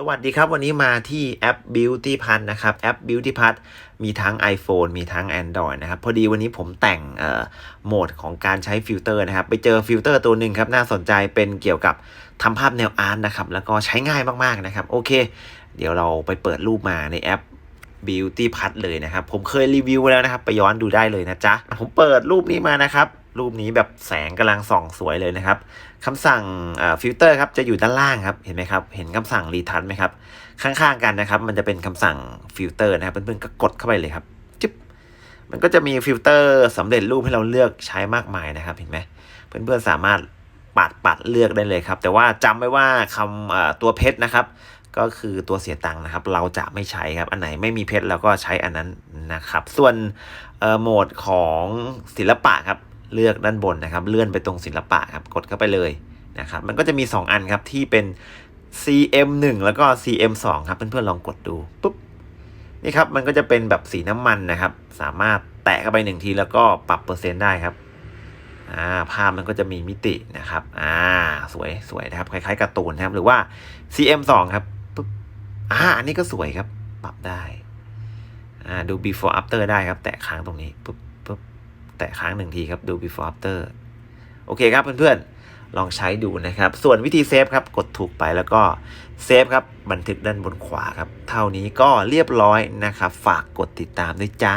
สวัสดีครับ วันนี้มาที่แอป Beauty p a t นะครับ แอป Beauty p a t มีทั้ง iPhone มีทั้ง Android นะครับ พอดีวันนี้ผมแต่งโหมดของการใช้ฟิลเตอร์นะครับ ไปเจอฟิลเตอร์ตัวหนึ่งครับ น่าสนใจเป็นเกี่ยวกับทำภาพแนวอาร์ตนะครับ แล้วก็ใช้ง่ายมาก ๆ นะครับ โอเค เดี๋ยวเราไปเปิดรูปมาในแอป Beauty p a t เลยนะครับ ผมเคยรีวิวแล้วนะครับ ไปย้อนดูได้เลยนะจ๊ะผมเปิดรูปนี้มานะครับ รูปนี้แบบแสงกำลังส่องสวยเลยนะครับคำสั่งฟิลเตอร์ครับจะอยู่ด้านล่างครับเห็นไหมครับเห็นคำสั่งรีทัชไหมครับข้างๆกันนะครับ มันจะเป็นคำสั่งฟิลเตอร์นะครับเพื่อนๆก็กดเข้าไปเลยครับจึ๊บมันก็จะมีฟิลเตอร์สำเร็จรูปให้เราเลือกใช้มากมายนะครับ เห็นไหมเพื่อนๆสามารถปัดปัดเลือกได้เลยครับ แต่ว่าจำไว้ว่าคำตัวเพชรนะครับ ก็คือตัวเสียตังค์นะครับ เราจะไม่ใช้ครับอันไหนไม่มีเพชรเราก็ใช้อันนั้นนะครับ ส่วนโหมดของศิลปะครับ เลือกด้านบนนะครับ เลื่อนไปตรงศิลปะครับกดเข้าไปเลยนะครับ มันก็จะมี 2 อันครับที่เป็น CM1 แล้วก็ CM2 ครับเพื่อนๆลองกดดูปุ๊บนี่ครับมันก็จะเป็นแบบสีน้ำมันนะครับ สามารถแตะเข้าไปหนึ่งทีแล้วก็ปรับเปอร์เซ็นต์ได้ครับอ่าภาพมันก็จะมีมิตินะครับอ่าสวยสวยนะครับ คล้ายๆการ์ตูนนะครับ หรือว่า CM2 ครับปุ๊บอ่าอันนี้ก็สวยครับ ปรับได้อ่าดู before after ได้ครับ แตะค้างตรงนี้ปุ๊บ แตะค้างหนึ่งทีครับดู before after โอเคครับเพื่อนๆ ลองใช้ดูนะครับ ส่วนวิธีเซฟครับกดถูกไปแล้วก็เซฟครับบันทึกด้านบนขวาครับ เท่านี้ก็เรียบร้อยนะครับ ฝากกดติดตามด้วยจ้า